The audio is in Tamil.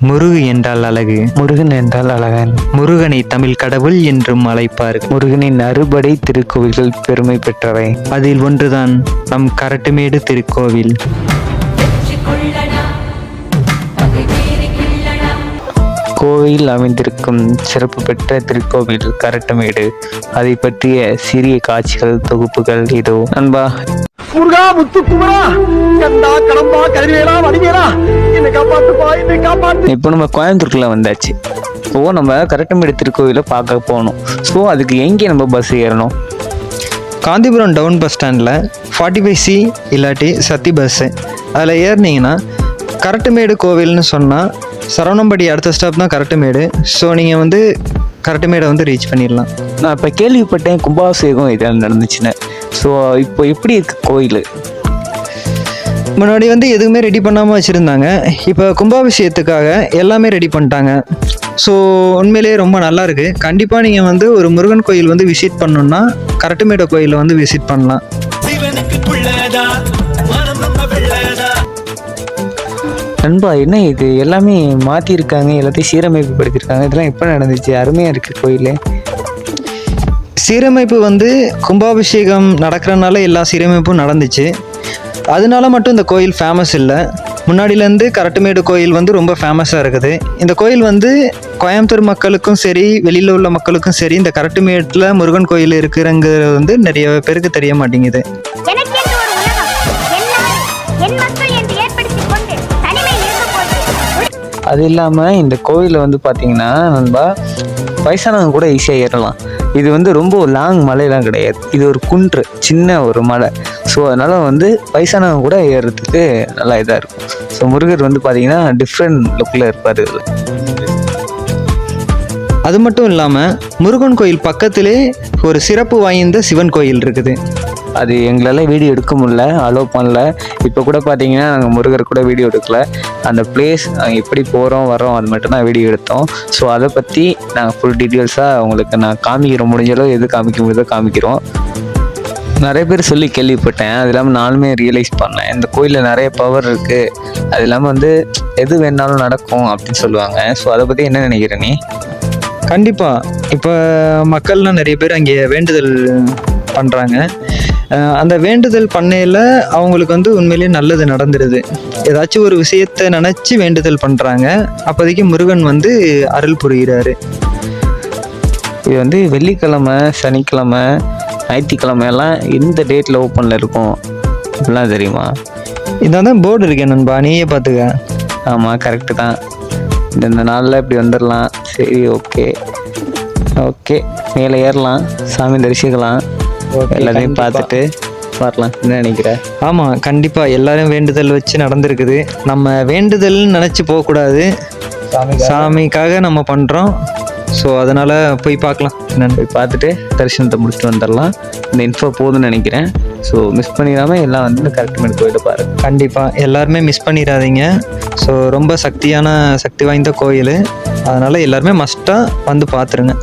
முருகு என்றால் அழகு. முருகன் என்றால் அழகன். முருகனை தமிழ் கடவுள் என்றும் அழைப்பார்கள் முருகனின் அறுபடை திருக்கோவில்கள் பெருமை பெற்றவை. அதில் ஒன்றுதான் நம் கரட்டுமேடு திருக்கோவில். கோவில் அமைந்திருக்கும் சிறப்பு பெற்ற திருக்கோவில் கரட்டுமேடு. அதை பற்றிய சிறிய காட்சிகள் தொகுப்புகள் இதோ. நண்பா முருகா முத்துக்குமரா கந்தா கடம்பா கதிரவேலா வடிவேலா. என்னை காப்பாத்துப்பா என்னை காப்பாத்து. இப்போ நம்ம கோயம்புத்தூருக்குள்ள வந்தாச்சு. ஸோ நம்ம கரட்டமேடு திருக்கோவிலை பார்க்க போகணும். ஸோ அதுக்கு எங்கே நம்ம பஸ் ஏறணும்? காந்திபுரம் டவுன் பஸ் ஸ்டாண்டில் ஃபார்ட்டி ஃபைவ் சி இல்லாட்டி சத்தி பஸ்ஸு அதில் ஏறினீங்கன்னா கரட்டுமேடு கோவில்னு சொன்னால் சரவணம்படி அடுத்த ஸ்டாப் தான் கரட்டுமேடு. ஸோ நீங்கள் வந்து கரட்டுமேடை வந்து ரீச் பண்ணிடலாம். நான் இப்போ கேள்விப்பட்டேன் கும்பாபிஷேகம் இதில் நடந்துச்சுன்னு. ஸோ இப்போ எப்படி இருக்கு கோயில்? முன்னாடி வந்து எதுவுமே ரெடி பண்ணாமல் வச்சுருந்தாங்க. இப்போ கும்பாபிஷேகத்துக்காக எல்லாமே ரெடி பண்ணிட்டாங்க. ஸோ உண்மையிலேயே ரொம்ப நல்லா இருக்கு. கண்டிப்பாக நீங்கள் வந்து ஒரு முருகன் கோயில் வந்து விசிட் பண்ணணுன்னா கரட்டுமேடு கோயிலில் வந்து விசிட் பண்ணலாம். நண்பா என்ன இது? எல்லாமே மாற்றிருக்காங்க எல்லாத்தையும் சீரமைப்பு படுத்திருக்காங்க. இதெல்லாம் எப்போ நடந்துச்சு? அருமையாக இருக்குது கோயில். சீரமைப்பு வந்து கும்பாபிஷேகம் நடக்கிறனால எல்லா சீரமைப்பும் நடந்துச்சு. அதனால மட்டும் இந்த கோயில் ஃபேமஸ் இல்லை. முன்னாடிலேருந்து கரட்டுமேடு கோயில் வந்து ரொம்ப ஃபேமஸாக இருக்குது. இந்த கோயில் வந்து கோயம்புத்தூர் மக்களுக்கும் சரி வெளியில் உள்ள மக்களுக்கும் சரி இந்த கரட்டுமேட்டில் முருகன் கோயில் இருக்குறங்கிறது வந்து நிறைய பேருக்கு தெரிய மாட்டேங்குது. அது இல்லாமல் இந்த கோயிலில் வந்து பார்த்தீங்கன்னா நண்பா வயசானவங்க கூட ஈஸியாக ஏறலாம். இது வந்து ரொம்ப லாங் மலையெல்லாம் கிடையாது. இது ஒரு குன்று சின்ன ஒரு மலை. ஸோ அதனால் வந்து வயசானவங்க கூட ஏறுறதுக்கு நல்லா இதாக இருக்கும். ஸோ முருகர் வந்து பார்த்தீங்கன்னா டிஃப்ரெண்ட் லுக்கில் இருப்பார் இதில் அது மட்டும் இல்லாமல் முருகன் கோயில் பக்கத்திலே ஒரு சிறப்பு வாய்ந்த சிவன் கோயில் இருக்குது. அது எங்களால் வீடியோ எடுக்க முடியல அலோவ் பண்ணல. இப்போ கூட பார்த்தீங்கன்னா நாங்கள் முருகர் கூட வீடியோ எடுக்கல. அந்த பிளேஸ் நாங்கள் எப்படி போகிறோம் வரோம் அது மட்டும் தான் வீடியோ எடுத்தோம். ஸோ அதை பற்றி நாங்கள் ஃபுல் டீட்டெயில்ஸாக உங்களுக்கு நான் காமிக்கிறோம். முடிஞ்ச அளவு எது காமிக்க முடியுதோ காமிக்கிறோம். நிறைய பேர் சொல்லி கேள்விப்பட்டேன். அது இல்லாமல் நானுமே ரியலைஸ் பண்ணேன். இந்த கோயிலில் நிறைய பவர் இருக்குது அது இல்லாமல் வந்து எது வேணாலும் நடக்கும் அப்படின்னு சொல்லுவாங்க. ஸோ அதை பற்றி என்ன நினைக்கிற நீ? கண்டிப்பாக இப்போ மக்கள்லாம் நிறைய பேர் அங்கே வேண்டுதல் பண்ணுறாங்க அந்த வேண்டுதல் பண்ணையில் அவங்களுக்கு வந்து உண்மையிலேயே நல்லது நடந்துடுது ஏதாச்சும் ஒரு விஷயத்தை நினச்சி வேண்டுதல் பண்ணுறாங்க அப்போதைக்கு முருகன் வந்து அருள் புரிகிறாரு. இது வந்து வெள்ளிக்கிழமை சனிக்கிழமை ஞாயிற்றுக்கிழமை எல்லாம் எந்த டேட்டில் ஓப்பனில் இருக்கும்? அப்படிலாம் தெரியுமா? இதான் தான் போர்டு இருக்கேன் நண்பா நீயே பார்த்துக்க. ஆமாம் கரெக்டு தான். இந்த இந்த நாளில் இப்படி வந்துடலாம் சரி ஓகே ஓகே மேலே ஏறலாம். சாமி தரிசிக்கலாம். எல்லாத்தையும் பார்த்துட்டு வரலாம். என்ன நினைக்கிற? ஆமாம் கண்டிப்பாக எல்லாரும் வேண்டுதல் வச்சு நடந்திருக்குது. நம்ம வேண்டுதல்னு நினச்சி போகக்கூடாது. சாமிக்காக. நம்ம பண்ணுறோம் ஸோ அதனால் போய் பார்க்கலாம். என்னன்னு போய் பார்த்துட்டு தரிசனத்தை முடிச்சுட்டு வந்துடலாம். இந்த இன்ஃபோ போதும்னு நினைக்கிறேன். ஸோ மிஸ் பண்ணிடாமல் எல்லாம் வந்து கரெக்ட் பண்ணி போயிட்டு பாருங்க கண்டிப்பாக எல்லாருமே மிஸ் பண்ணிடாதீங்க. ஸோ ரொம்ப சக்தியான சக்தி வாய்ந்த கோயில். அதனால் எல்லாருமே மஸ்ட்டாக வந்து பார்த்துருங்க.